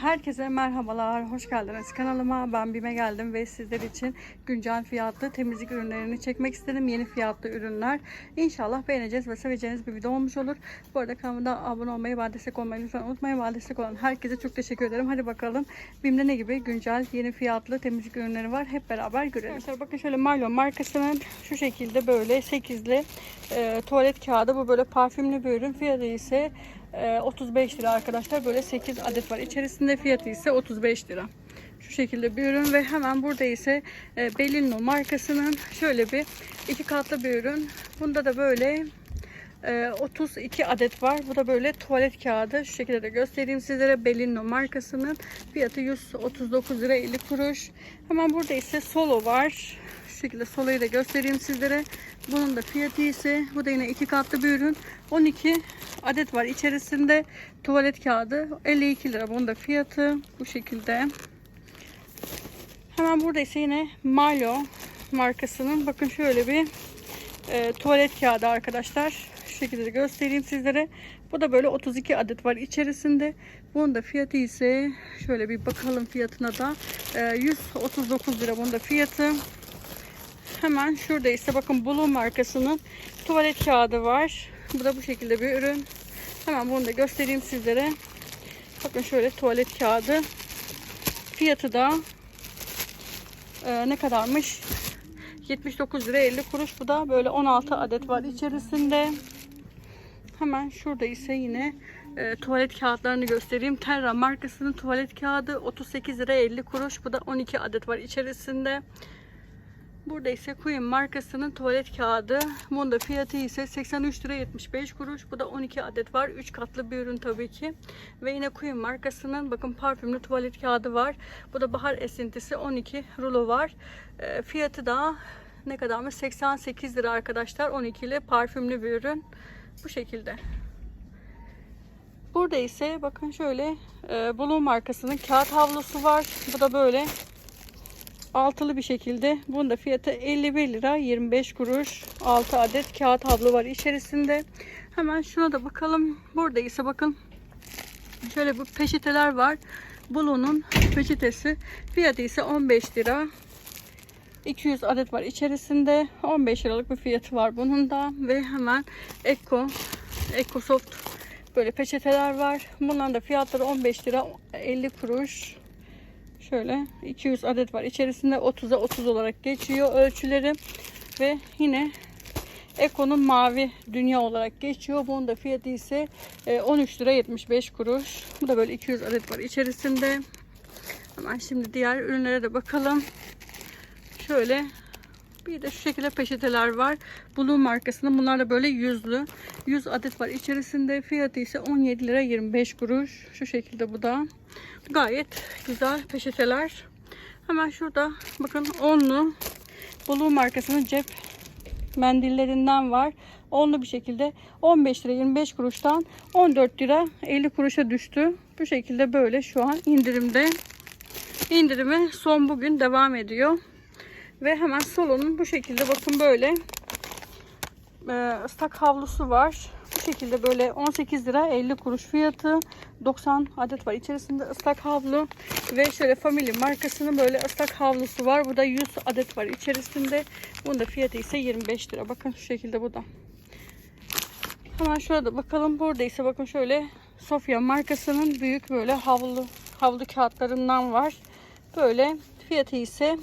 Herkese merhabalar, hoş geldiniz kanalıma. Ben Bime geldim ve sizler için güncel fiyatlı temizlik ürünlerini çekmek istedim. Yeni fiyatlı ürünler. İnşallah beğeneceğiz ve seveceğiniz bir video olmuş olur. Bu arada kanalıma abone olmayı ve destek olmayı lütfen unutmayın. Ve destek olan herkese çok teşekkür ederim. Hadi bakalım Bim'de ne gibi güncel yeni fiyatlı temizlik ürünleri var. Hep beraber görelim. Arkadaşlar bakın şöyle Marlon markasının şu şekilde böyle 8'li e, tuvalet kağıdı. Bu böyle parfümlü bir ürün. Fiyatı ise 35 lira arkadaşlar. Böyle 8 adet var. İçerisinde fiyatı ise 35 lira. Şu şekilde bir ürün ve hemen burada ise e, Belino markasının şöyle bir iki katlı bir ürün. Bunda da böyle e, 32 adet var. Bu da böyle tuvalet kağıdı. Şu şekilde de göstereyim sizlere. Belino markasının fiyatı 139 lira 50 kuruş. Hemen burada ise Solo var. Şekilde Solo'yu da göstereyim sizlere. Bunun da fiyatı ise bu da yine iki katlı bir ürün. 12 adet var içerisinde. Tuvalet kağıdı 52 lira. Bunun da fiyatı bu şekilde. Hemen burada ise yine Malo markasının bakın şöyle bir e, tuvalet kağıdı arkadaşlar. Şu şekilde de göstereyim sizlere. Bu da böyle 32 adet var içerisinde. Bunun da fiyatı ise şöyle bir bakalım fiyatına da e, 139 lira bunun da fiyatı. Hemen şurada ise bakın Blue markasının tuvalet kağıdı var. Bu da bu şekilde bir ürün. Hemen bunu da göstereyim sizlere. Bakın şöyle tuvalet kağıdı. Fiyatı da e, ne kadarmış? 79 lira 50 kuruş. Bu da böyle 16 adet var içerisinde. Hemen şurada ise yine e, tuvalet kağıtlarını göstereyim. Terra markasının tuvalet kağıdı 38 lira 50 kuruş. Bu da 12 adet var içerisinde. Burada ise Queen markasının tuvalet kağıdı. Bunun da fiyatı ise 83 lira 75 kuruş. Bu da 12 adet var. 3 katlı bir ürün tabii ki. Ve yine Queen markasının bakın parfümlü tuvalet kağıdı var. Bu da bahar esintisi 12 rulo var. E, fiyatı da ne kadar mı? 88 lira arkadaşlar. 12'li parfümlü bir ürün. Bu şekilde. Burada ise bakın şöyle e, Blue markasının kağıt havlusu var. Bu da böyle altılı bir şekilde. Bunun da fiyatı 51 lira 25 kuruş. 6 adet kağıt havlu var içerisinde. Hemen şuna da bakalım. Burada ise bakın şöyle bu peçeteler var. Blue'nun peçetesi. Fiyatı ise 15 lira. 200 adet var içerisinde. 15 liralık bir fiyatı var bunun da. Ve hemen Eco, Eco Soft böyle peçeteler var. Bunların da fiyatları 15 lira 50 kuruş. Şöyle 200 adet var. İçerisinde 30'a 30 olarak geçiyor ölçüleri. Ve yine Eko'nun mavi dünya olarak geçiyor. Bunun da fiyatı ise 13 lira 75 kuruş. Bu da böyle 200 adet var içerisinde. Hemen şimdi diğer ürünlere de bakalım. Şöyle bir de şu şekilde peçeteler var. Blue markasının bunlar da böyle yüzlü. 100 adet var içerisinde. Fiyatı ise 17 lira 25 kuruş. Şu şekilde bu da. Gayet güzel peçeteler. Hemen şurada bakın onlu Blue markasının cep mendillerinden var. Onlu bir şekilde 15 lira 25 kuruştan 14 lira 50 kuruşa düştü. Bu şekilde böyle şu an indirimde. İndirimi son bugün devam ediyor. Ve hemen salonun bu şekilde bakın böyle e, ıslak havlusu var. Bu şekilde böyle 18 lira 50 kuruş fiyatı. 90 adet var içerisinde ıslak havlu. Ve şöyle Family markasının böyle ıslak havlusu var. Burada 100 adet var içerisinde. Bunun da fiyatı ise 25 lira. Bakın şu şekilde bu da. Hemen şurada bakalım. Burada ise bakın şöyle Sofia markasının büyük böyle havlu havlu kağıtlarından var. Böyle fiyatı ise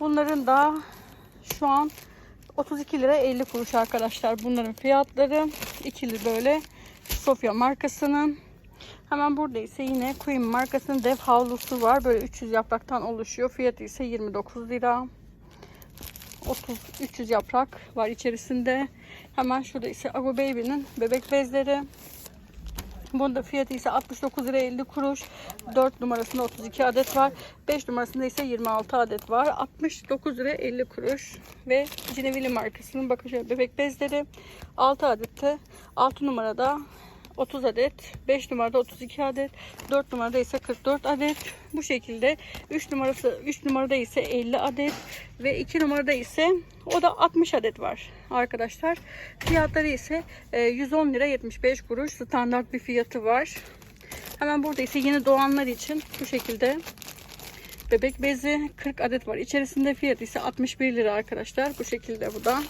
bunların da şu an 32 lira 50 kuruş arkadaşlar. Bunların fiyatları ikili böyle Sofia markasının. Hemen burada ise yine Queen markasının dev havlusu var. Böyle 300 yapraktan oluşuyor. Fiyatı ise 29 lira. 30 300 yaprak var içerisinde. Hemen şurada ise Ago Baby'nin bebek bezleri. Bunun da fiyatı ise 69 lira 50 kuruş. 4 numarasında 32 adet var. 5 numarasında ise 26 adet var. 69 lira 50 kuruş. Ve Cinevili markasının bakın bebek bezleri. 6 adette 6 numarada 30 adet, 5 numarada 32 adet, 4 numarada ise 44 adet. Bu şekilde 3 numarası 3 numarada ise 50 adet ve 2 numarada ise o da 60 adet var arkadaşlar. Fiyatları ise 110 lira 75 kuruş standart bir fiyatı var. Hemen burada ise yeni doğanlar için bu şekilde bebek bezi 40 adet var. İçerisinde fiyatı ise 61 lira arkadaşlar. Bu şekilde bu da.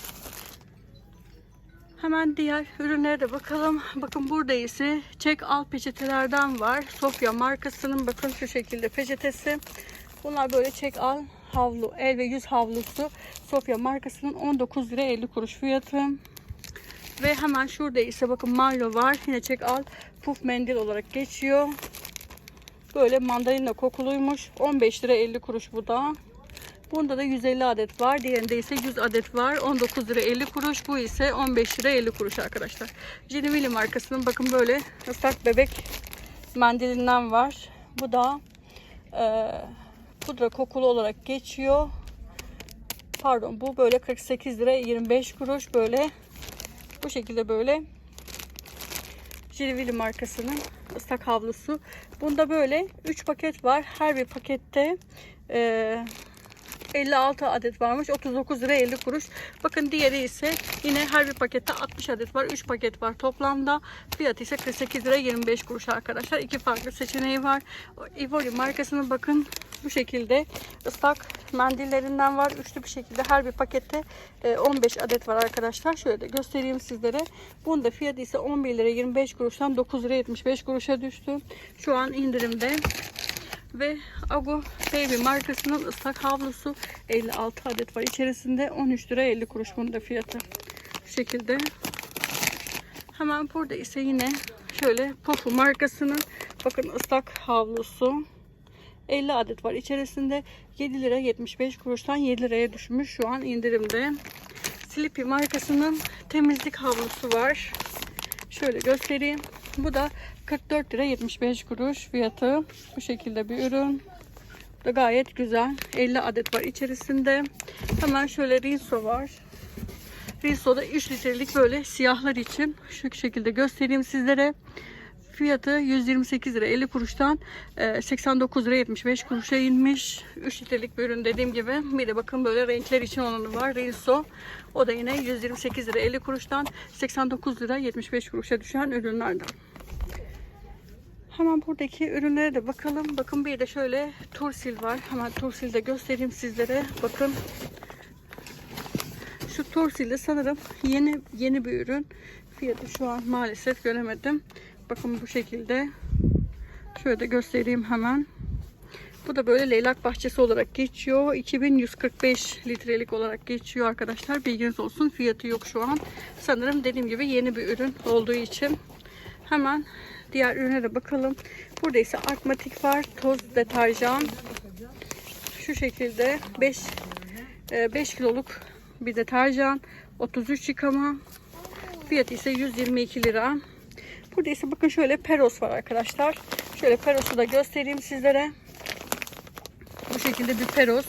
Hemen diğer ürünlere de bakalım. Bakın burada ise çek al peçetelerden var. Sofya markasının bakın şu şekilde peçetesi. Bunlar böyle çek al havlu, el ve yüz havlusu. Sofya markasının 19 lira 50 kuruş fiyatı. Ve hemen şurada ise bakın Marlo var. Yine çek al puf mendil olarak geçiyor. Böyle mandalina kokuluymuş. 15 lira 50 kuruş bu da. Bunda da 150 adet var. Diğerinde ise 100 adet var. 19 lira 50 kuruş. Bu ise 15 lira 50 kuruş arkadaşlar. Jenny markasının bakın böyle ıslak bebek mendilinden var. Bu da e, pudra kokulu olarak geçiyor. Pardon bu böyle 48 lira 25 kuruş böyle bu şekilde böyle Jirvili markasının ıslak havlusu. Bunda böyle 3 paket var. Her bir pakette e, 56 adet varmış. 39 lira 50 kuruş. Bakın diğeri ise yine her bir pakette 60 adet var. 3 paket var toplamda. Fiyatı ise 48 lira 25 kuruş arkadaşlar. İki farklı seçeneği var. Ivori markasının bakın bu şekilde ıslak mendillerinden var. Üçlü bir şekilde her bir pakette e, 15 adet var arkadaşlar. Şöyle de göstereyim sizlere. Bunda fiyatı ise 11 lira 25 kuruştan 9 lira 75 kuruşa düştü. Şu an indirimde. Ve Agu Baby markasının ıslak havlusu 56 adet var. İçerisinde 13 lira 50 kuruş bunun da fiyatı. Şu şekilde. Hemen burada ise yine şöyle Pofu markasının bakın ıslak havlusu 50 adet var. İçerisinde 7 lira 75 kuruştan 7 liraya düşmüş. Şu an indirimde. Sleepy markasının temizlik havlusu var. Şöyle göstereyim. Bu da 44 lira 75 kuruş fiyatı. Bu şekilde bir ürün. Bu da gayet güzel. 50 adet var içerisinde. Hemen şöyle Rinso var. Rinso'da 3 litrelik böyle siyahlar için şu şekilde göstereyim sizlere. Fiyatı 128 lira 50 kuruştan e, 89 lira 75 kuruşa inmiş. 3 litrelik bir ürün dediğim gibi. Bir de bakın böyle renkler için olanı var. Rinso. O da yine 128 lira 50 kuruştan 89 lira 75 kuruşa düşen ürünlerden. Hemen buradaki ürünlere de bakalım. Bakın bir de şöyle tursil var. Hemen tursil de göstereyim sizlere. Bakın. Şu tursil de sanırım yeni yeni bir ürün. Fiyatı şu an maalesef göremedim. Bakın bu şekilde. Şöyle de göstereyim hemen. Bu da böyle leylak bahçesi olarak geçiyor. 2145 litrelik olarak geçiyor arkadaşlar. Bilginiz olsun. Fiyatı yok şu an. Sanırım dediğim gibi yeni bir ürün olduğu için. Hemen diğer ürüne bakalım. Burada ise Artmatik var. Toz deterjan. Şu şekilde 5 5 kiloluk bir deterjan. 33 yıkama. Fiyatı ise 122 lira. Burada ise bakın şöyle Peros var arkadaşlar. Şöyle Peros'u da göstereyim sizlere. Bu şekilde bir Peros.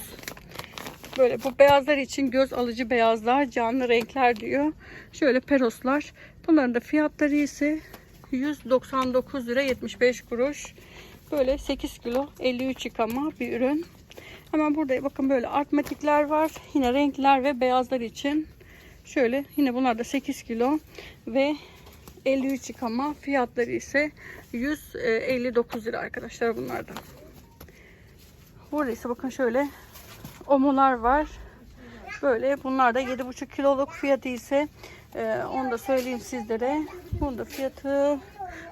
Böyle bu beyazlar için göz alıcı beyazlar, canlı renkler diyor. Şöyle Peros'lar. Bunların da fiyatları ise 199 lira 75 kuruş. Böyle 8 kilo 53 yıkama bir ürün. Hemen burada bakın böyle artmatikler var. Yine renkler ve beyazlar için. Şöyle yine bunlar da 8 kilo ve 53 yıkama. Fiyatları ise 159 lira arkadaşlar bunlardan. Burada ise bakın şöyle omolar var. Böyle bunlar da 7,5 kiloluk fiyatı ise e, onu da söyleyeyim sizlere. Bunun da fiyatı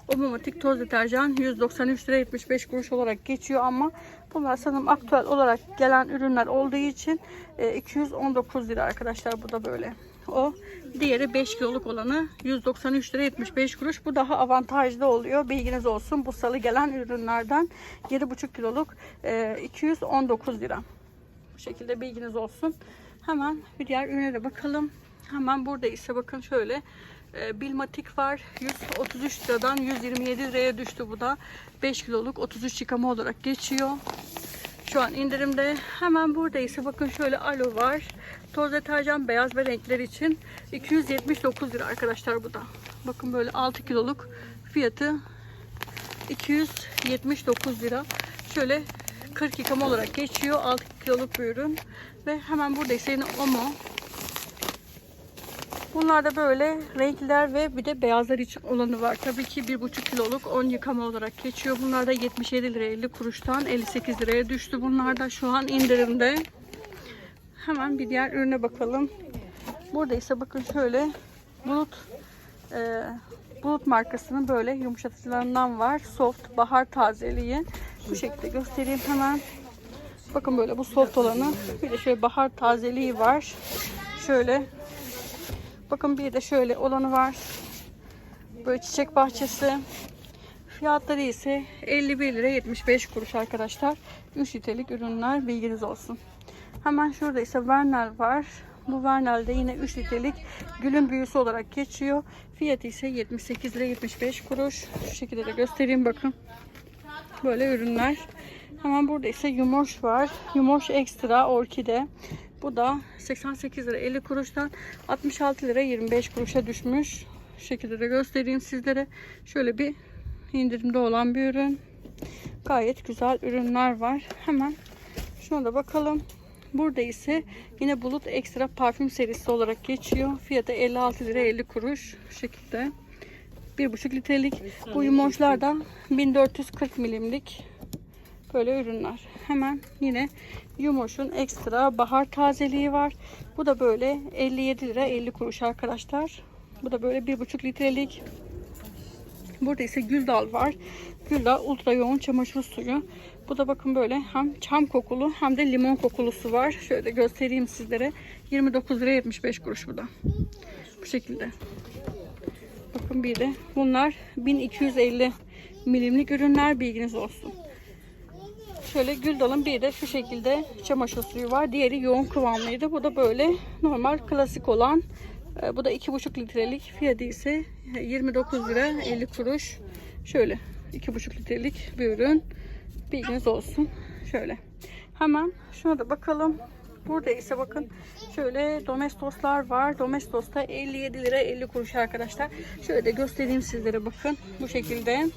Omomatik toz deterjan 193 lira 75 kuruş olarak geçiyor ama bunlar sanırım aktüel olarak gelen ürünler olduğu için e, 219 lira arkadaşlar bu da böyle. O diğeri 5 kiloluk olanı 193 lira 75 kuruş. Bu daha avantajlı oluyor. Bilginiz olsun. Bu salı gelen ürünlerden 7,5 kiloluk e, 219 lira. Bu şekilde bilginiz olsun. Hemen bir diğer ürüne de bakalım. Hemen burada ise bakın şöyle e, Bilmatik var. 133 liradan 127 liraya düştü bu da. 5 kiloluk 33 yıkama olarak geçiyor. Şu an indirimde. Hemen burada ise bakın şöyle alo var. Toz deterjan beyaz ve renkler için 279 lira arkadaşlar bu da. Bakın böyle 6 kiloluk fiyatı 279 lira. Şöyle 40 yıkama olarak geçiyor. 6 kiloluk bir ürün. Ve hemen burada ise yine Omo Bunlarda böyle renkler ve bir de beyazlar için olanı var. Tabii ki 1,5 kiloluk 10 yıkama olarak geçiyor. Bunlar da 77 liraya 50 kuruştan 58 liraya düştü. Bunlar da şu an indirimde. Hemen bir diğer ürüne bakalım. Burada ise bakın şöyle bulut e, bulut markasının böyle yumuşatıcılarından var. Soft bahar tazeliği. Bu şekilde göstereyim hemen. Bakın böyle bu soft olanı. Bir de şöyle bahar tazeliği var. Şöyle. Bakın bir de şöyle olanı var. Böyle çiçek bahçesi. Fiyatları ise 51 lira 75 kuruş arkadaşlar. 3 litrelik ürünler bilginiz olsun. Hemen şurada ise Vernel var. Bu Vernel de yine 3 litrelik gülün büyüsü olarak geçiyor. Fiyatı ise 78 lira 75 kuruş. Şu şekilde de göstereyim bakın. Böyle ürünler. Hemen burada ise Yumoş var. Yumoş Ekstra Orkide. Bu da 88 lira 50 kuruştan 66 lira 25 kuruşa düşmüş. Şu şekilde de göstereyim sizlere. Şöyle bir indirimde olan bir ürün. Gayet güzel ürünler var. Hemen şuna da bakalım. Burada ise yine Bulut Ekstra parfüm serisi olarak geçiyor. Fiyatı 56 lira 50 kuruş. Şu şekilde. 1,5 litrelik. Bu yumoşlar da 1440 milimlik böyle ürünler. Hemen yine Yumoş'un ekstra bahar tazeliği var. Bu da böyle 57 lira 50 kuruş arkadaşlar. Bu da böyle 1,5 litrelik. Burada ise Güldal var. Güldal ultra yoğun çamaşır suyu. Bu da bakın böyle hem çam kokulu hem de limon kokulusu var. Şöyle göstereyim sizlere. 29 lira 75 kuruş bu da. Bu şekilde. Bakın bir de bunlar 1250 milimlik ürünler bilginiz olsun. Şöyle Güldal'ın bir de şu şekilde çamaşır suyu var. Diğeri yoğun kıvamlıydı. Bu da böyle normal klasik olan. e, Bu da 2,5 litrelik. Fiyatı ise 29 lira 50 kuruş. Şöyle 2,5 litrelik bir ürün. Bilginiz olsun. Şöyle. Hemen şuna da bakalım. Burada ise bakın şöyle domestoslar var. Domestos'ta 57 lira 50 kuruş arkadaşlar. Şöyle de göstereyim sizlere bakın. Bu şekilde.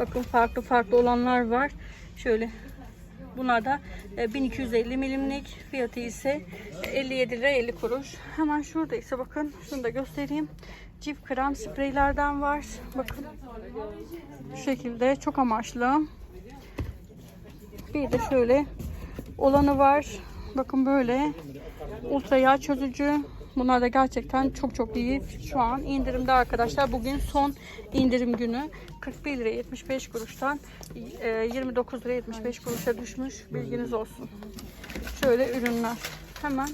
Bakın farklı farklı olanlar var. Şöyle Bunlar da e, 1250 milimlik fiyatı ise 57 lira 50 kuruş. Hemen şurada ise bakın şunu da göstereyim. Cif krem spreylerden var. Bakın şu şekilde çok amaçlı. Bir de şöyle olanı var. Bakın böyle ultra yağ çözücü. Bunlar da gerçekten çok çok iyi. Şu an indirimde arkadaşlar. Bugün son indirim günü. 41 lira 75 kuruştan e, 29 lira 75 kuruşa düşmüş. Bilginiz olsun. Şöyle ürünler. Hemen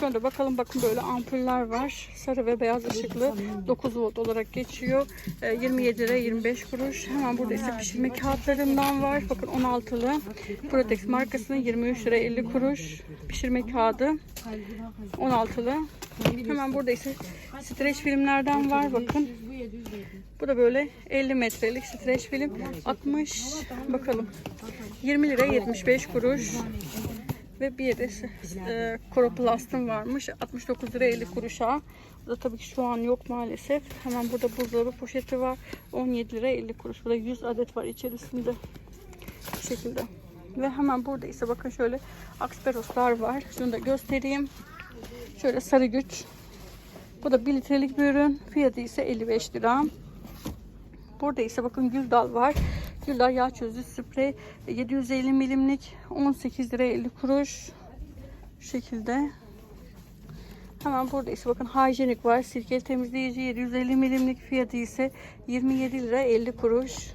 şöyle bakalım. Bakın böyle ampuller var. Sarı ve beyaz ışıklı 9 volt olarak geçiyor. E, 27 lira 25 kuruş. Hemen burada ise pişirme kağıtlarından var. Bakın 16'lı. Protex markasının 23 lira 50 kuruş. Pişirme kağıdı 16'lı. Hemen burada ise streç filmlerden var. Bakın. Bu da böyle 50 metrelik streç film. 60 bakalım. 20 lira 75 kuruş. Ve bir de e, Coroplast'ın varmış. 69 lira 50 kuruşa. Bu da tabii ki şu an yok maalesef. Hemen burada buzdolabı poşeti var. 17 lira 50 kuruş. Burada 100 adet var içerisinde. Bu şekilde. Ve hemen burada ise bakın şöyle Asperoslar var. Şunu da göstereyim. Şöyle sarı güç. Bu da 1 litrelik bir ürün. Fiyatı ise 55 lira. Burada ise bakın Güldal var. Güldal yağ çözücü sprey 750 milimlik 18 lira 50 kuruş. Şu şekilde. Hemen burada ise bakın hijyenik var. Sirkeli temizleyici 750 milimlik fiyatı ise 27 lira 50 kuruş.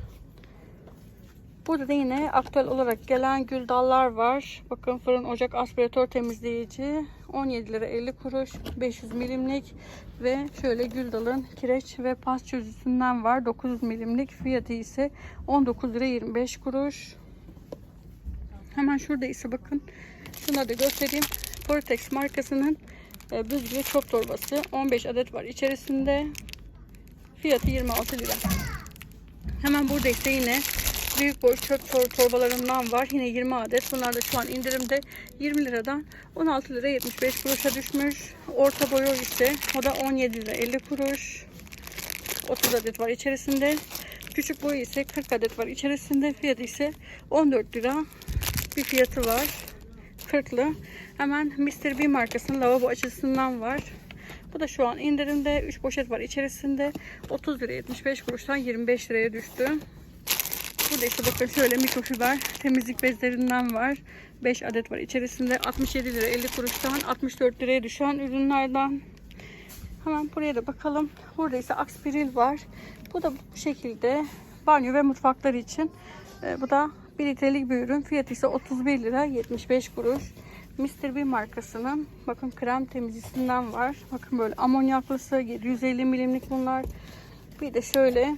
Burada da yine aktüel olarak gelen gül dallar var. Bakın fırın ocak aspiratör temizleyici 17 lira 50 kuruş 500 milimlik ve şöyle gül dalın kireç ve pas çözücüsünden var 900 milimlik fiyatı ise 19 lira 25 kuruş. Hemen şurada ise bakın şuna da göstereyim. Vortex markasının e, büzgülü çok torbası 15 adet var içerisinde. Fiyatı 26 lira. Hemen burada ise yine büyük boy çöp tor torbalarından var. Yine 20 adet. Bunlar da şu an indirimde 20 liradan 16 lira 75 kuruşa düşmüş. Orta boyu ise o da 17 lira 50 kuruş. 30 adet var içerisinde. Küçük boyu ise 40 adet var içerisinde. Fiyatı ise 14 lira bir fiyatı var. 40'lı. Hemen Mr. B markasının lavabo açısından var. Bu da şu an indirimde. 3 poşet var içerisinde. 30 liraya 75 kuruştan 25 liraya düştü. Burada ise bakın şöyle mikrofiber temizlik bezlerinden var. 5 adet var içerisinde. 67 lira 50 kuruştan 64 liraya düşen ürünlerden. Hemen buraya da bakalım. Burada ise Aspiril var. Bu da bu şekilde banyo ve mutfaklar için. Ee, bu da 1 litrelik bir ürün. Fiyatı ise 31 lira 75 kuruş. Mr. B markasının bakın krem temizlisinden var. Bakın böyle amonyaklısı 750 milimlik bunlar. Bir de şöyle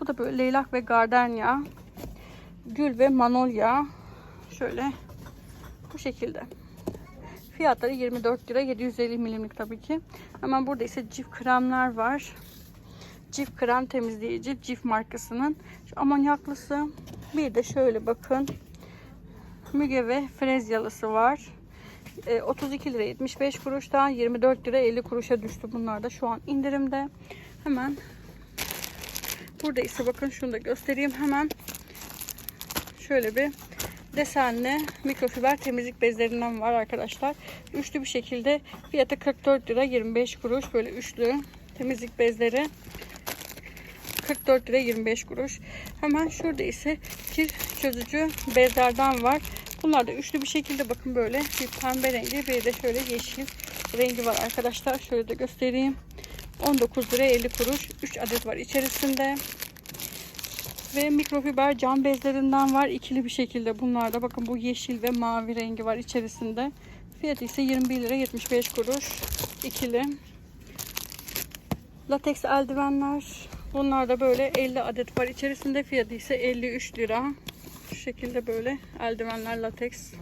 bu da böyle leylak ve gardenya. Gül ve manolya. Şöyle bu şekilde. Fiyatları 24 lira 750 milimlik tabii ki. Hemen burada ise cif kremler var. Cif krem temizleyici Cif markasının. Şu amonyaklısı. Bir de şöyle bakın. Müge ve frezyalısı var. E, 32 lira 75 kuruştan 24 lira 50 kuruşa düştü bunlar da şu an indirimde. Hemen burada ise bakın şunu da göstereyim hemen. Şöyle bir desenli mikrofiber temizlik bezlerinden var arkadaşlar. Üçlü bir şekilde fiyatı 44 lira 25 kuruş böyle üçlü temizlik bezleri 44 lira 25 kuruş. Hemen şurada ise kir çözücü bezlerden var. Bunlar da üçlü bir şekilde bakın böyle bir pembe rengi bir de şöyle yeşil rengi var arkadaşlar. Şöyle de göstereyim. 19 lira 50 kuruş. 3 adet var içerisinde. Ve mikrofiber cam bezlerinden var. ikili bir şekilde bunlarda. Bakın bu yeşil ve mavi rengi var içerisinde. Fiyatı ise 21 lira 75 kuruş. ikili. Lateks eldivenler. Bunlar da böyle 50 adet var içerisinde. Fiyatı ise 53 lira. Şu şekilde böyle eldivenler lateks.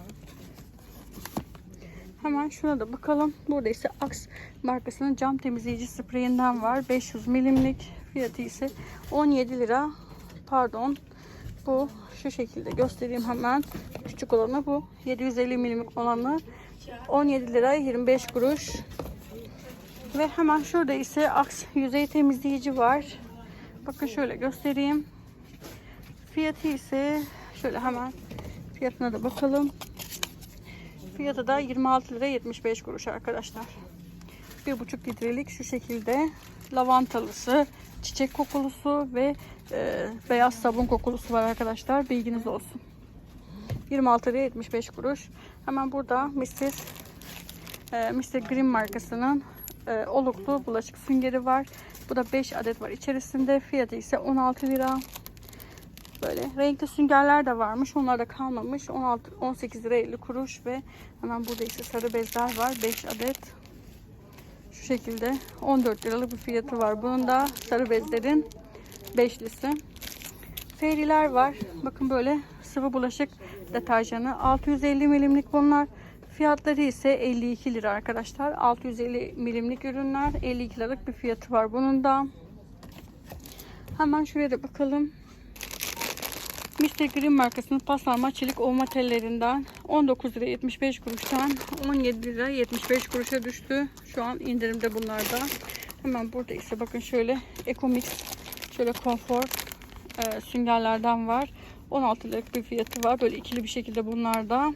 Hemen şuna da bakalım. Burada ise Axe markasının cam temizleyici spreyinden var. 500 milimlik. Fiyatı ise 17 lira. Pardon. Bu şu şekilde göstereyim hemen. Küçük olanı bu. 750 milimlik olanı 17 lira 25 kuruş. Ve hemen şurada ise Axe yüzey temizleyici var. Bakın şöyle göstereyim. Fiyatı ise şöyle hemen fiyatına da bakalım. Fiyatı da 26 lira 75 kuruş arkadaşlar. 1,5 litrelik şu şekilde lavantalısı, çiçek kokulusu ve e, beyaz sabun kokulusu var arkadaşlar. Bilginiz olsun. 26 lira 75 kuruş. Hemen burada Mr. E, Mr. Green markasının e, oluklu bulaşık süngeri var. Bu da 5 adet var içerisinde. Fiyatı ise 16 lira. Böyle renkli süngerler de varmış. Onlar da kalmamış. 16 18 lira 50 kuruş ve hemen burada ise sarı bezler var. 5 adet. Şu şekilde 14 liralık bir fiyatı var. Bunun da sarı bezlerin beşlisi. Feriler var. Bakın böyle sıvı bulaşık deterjanı. 650 milimlik bunlar. Fiyatları ise 52 lira arkadaşlar. 650 milimlik ürünler. 52 liralık bir fiyatı var bunun da. Hemen şuraya da bakalım. Mr. Green markasının paslanma çelik ovma tellerinden 19 lira 75 kuruştan 17 lira 75 kuruşa düştü. Şu an indirimde bunlarda. Hemen burada ise bakın şöyle Ecomix şöyle konfor e, süngerlerden var. 16 liralık bir fiyatı var. Böyle ikili bir şekilde bunlarda.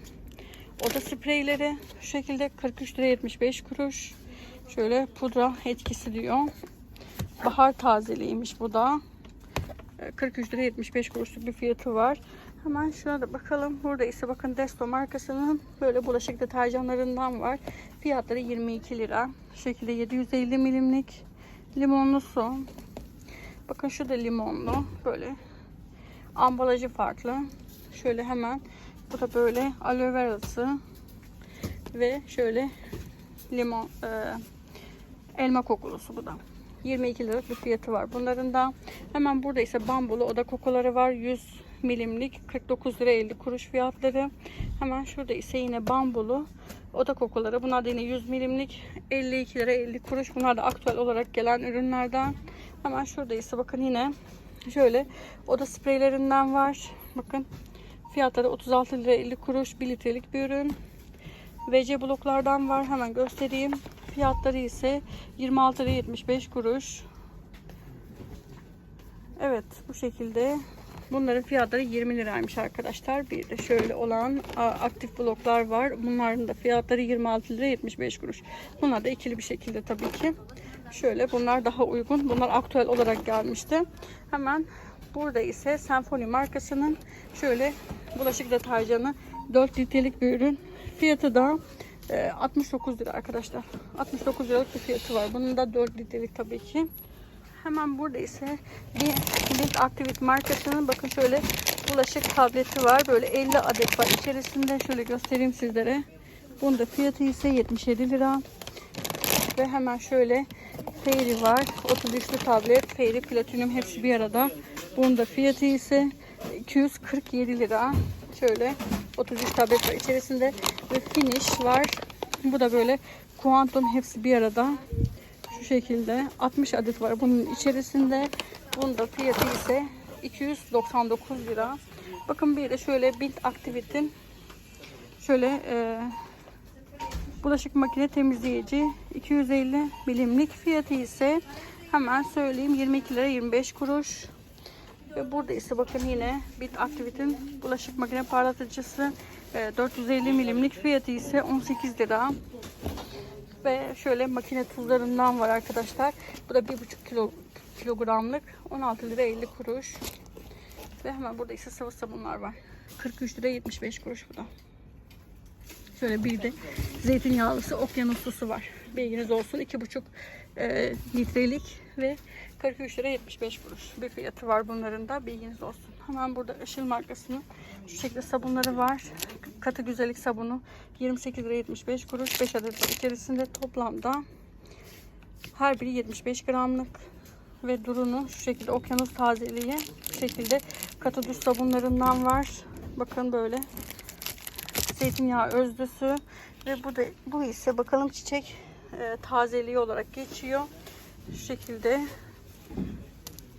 Oda spreyleri şu şekilde 43 lira 75 kuruş. Şöyle pudra etkisi diyor. Bahar tazeliymiş bu da. 43 lira 75 kuruşluk bir fiyatı var. Hemen şuna da bakalım. Burada ise bakın Desto markasının böyle bulaşık deterjanlarından var. Fiyatları 22 lira. Şu şekilde 750 milimlik limonlu su. Bakın şu da limonlu. Böyle ambalajı farklı. Şöyle hemen bu da böyle aloe verası ve şöyle limon e, elma kokulusu bu da. 22 liralık bir fiyatı var. Bunların da hemen burada ise bambulu oda kokuları var. 100 milimlik 49 lira 50 kuruş fiyatları. Hemen şurada ise yine bambulu oda kokuları. Bunlar da yine 100 milimlik 52 lira 50 kuruş. Bunlar da aktüel olarak gelen ürünlerden. Hemen şurada ise bakın yine şöyle oda spreylerinden var. Bakın fiyatları 36 lira 50 kuruş 1 litrelik bir ürün. VC bloklardan var. Hemen göstereyim. Fiyatları ise 26 lira 75 kuruş. Evet bu şekilde Bunların fiyatları 20 liraymış arkadaşlar. Bir de şöyle olan aktif bloklar var. Bunların da fiyatları 26 lira 75 kuruş. Bunlar da ikili bir şekilde tabii ki. Şöyle bunlar daha uygun. Bunlar aktüel olarak gelmişti. Hemen burada ise Senfoni markasının şöyle bulaşık deterjanı 4 litrelik bir ürün. Fiyatı da e, 69 lira arkadaşlar. 69 liralık bir fiyatı var. Bunun da 4 litrelik tabii ki. Hemen burada ise bir Link Activate markasının bakın şöyle bulaşık tableti var. Böyle 50 adet var içerisinde. Şöyle göstereyim sizlere. Bunun da fiyatı ise 77 lira. Ve hemen şöyle Fairy var. 33'lü tablet. Fairy Platinum hepsi bir arada. Bunun da fiyatı ise 247 lira. Şöyle 33 tablet var içerisinde. Ve Finish var. Bu da böyle Quantum hepsi bir arada. Şu şekilde 60 adet var bunun içerisinde. Bunun da fiyatı ise 299 lira. Bakın bir de şöyle Build Activate'in şöyle e, bulaşık makine temizleyici 250 milimlik fiyatı ise hemen söyleyeyim 22 lira 25 kuruş. Ve burada ise bakın yine Bit Activate'in bulaşık makine parlatıcısı e, 450 milimlik fiyatı ise 18 lira. Ve şöyle makine tuzlarından var arkadaşlar. Bu da 1,5 kilo kilogramlık 16 lira 50 kuruş. Ve hemen burada ise sıvı sabunlar var. 43 lira 75 kuruş bu da. Şöyle bir de zeytinyağlısı okyanuslusu var. Bilginiz olsun. 2,5 e, litrelik ve 43 lira 75 kuruş bir fiyatı var bunların da. Bilginiz olsun. Hemen burada Işıl markasının şu şekilde sabunları var. Katı güzellik sabunu 28 lira 75 kuruş. 5 adet içerisinde toplamda her biri 75 gramlık ve durunu şu şekilde okyanus tazeliği şekilde katı duş sabunlarından var. Bakın böyle zeytinyağı özlüsü ve bu da bu ise bakalım çiçek e, tazeliği olarak geçiyor. Şu şekilde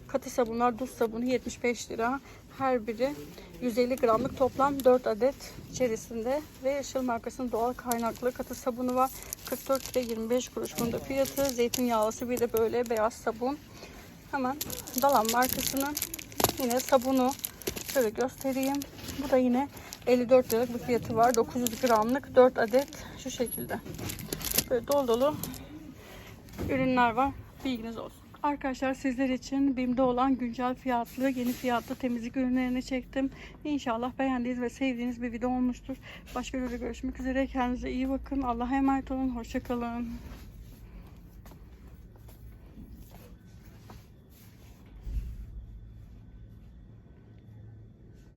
katı sabunlar, duş sabunu 75 lira. Her biri 150 gramlık toplam 4 adet içerisinde ve Işıl markasının doğal kaynaklı katı sabunu var. 44 lira 25 kuruş bunda fiyatı. Zeytinyağlısı bir de böyle beyaz sabun. Hemen Dalan markasının yine sabunu şöyle göstereyim. Bu da yine 54 liralık bir fiyatı var. 900 gramlık 4 adet şu şekilde. Böyle dolu dolu ürünler var. Bilginiz olsun. Arkadaşlar sizler için BİM'de olan güncel fiyatlı, yeni fiyatlı temizlik ürünlerini çektim. İnşallah beğendiğiniz ve sevdiğiniz bir video olmuştur. Başka videoda görüşmek üzere. Kendinize iyi bakın. Allah'a emanet olun. Hoşçakalın.